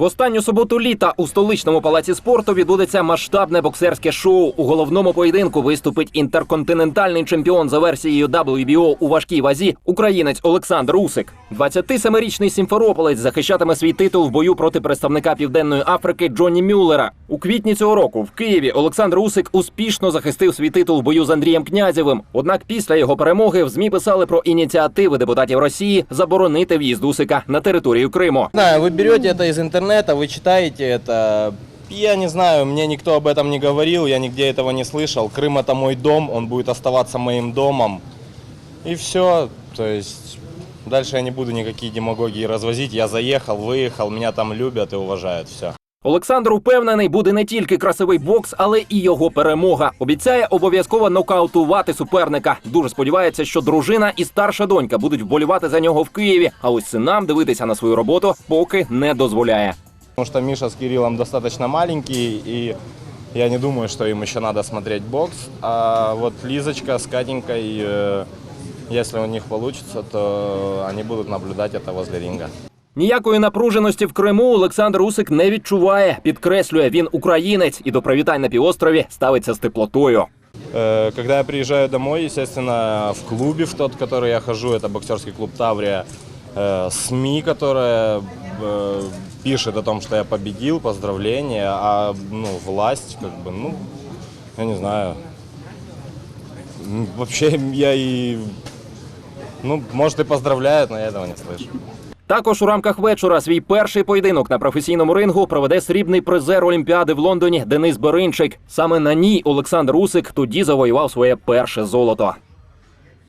В останню суботу літа у столичному палаці спорту відбудеться масштабне боксерське шоу. У головному поєдинку виступить інтерконтинентальний чемпіон за версією WBO у важкій вазі українець Олександр Усик. 27-річний сімферополець захищатиме свій титул в бою проти представника Південної Африки Джонні Мюллера. У квітні цього року в Києві Олександр Усик успішно захистив свій титул в бою з Андрієм Князєвим. Однак після його перемоги в змі писали про ініціативи депутатів Росії заборонити в'їзд Усика на територію Криму. знаю, вы берете это из интернета, вы читаете это. Я не знаю, мне никто об этом не говорил, я нигде этого не слышал. Крым это мой дом, он будет оставаться моим домом. И все, то есть дальше я не буду никакие демагогии развозить. Я заехал, выехал, меня там любят и уважают, все. Олександр упевнений, буде не тільки красивий бокс, але і його перемога. Обіцяє обов'язково нокаутувати суперника. Дуже сподівається, що дружина і старша донька будуть вболівати за нього в Києві. А ось синам дивитися на свою роботу поки не дозволяє. Потому что Миша с Кириллом достаточно маленькие, и я не думаю, что им еще надо смотреть бокс. А вот Лизочка с Катенькой, э, если у них получится, то они будут наблюдать это возле ринга. Ніякої напруженості в Криму Олександр Усик не відчуває. Підкреслює, він українець і до привітань на півострові ставиться з теплотою. Э, Когда я приезжаю домой, естественно, в клубе, в тот, в который я хожу, это боксерский клуб Таврия, э, СМИ, которая э, пишет о том, что я победил, поздравления, а ну, власть, как бы, ну, я не знаю. М, Вообще я и, ну, может и поздравляют, но я этого не слышу. Також у рамках вечора свій перший поєдинок на професійному рингу проведе срібний призер Олімпіади в Лондоні Денис Беринчик. Саме на ній Олександр Усик тоді завоював своє перше золото.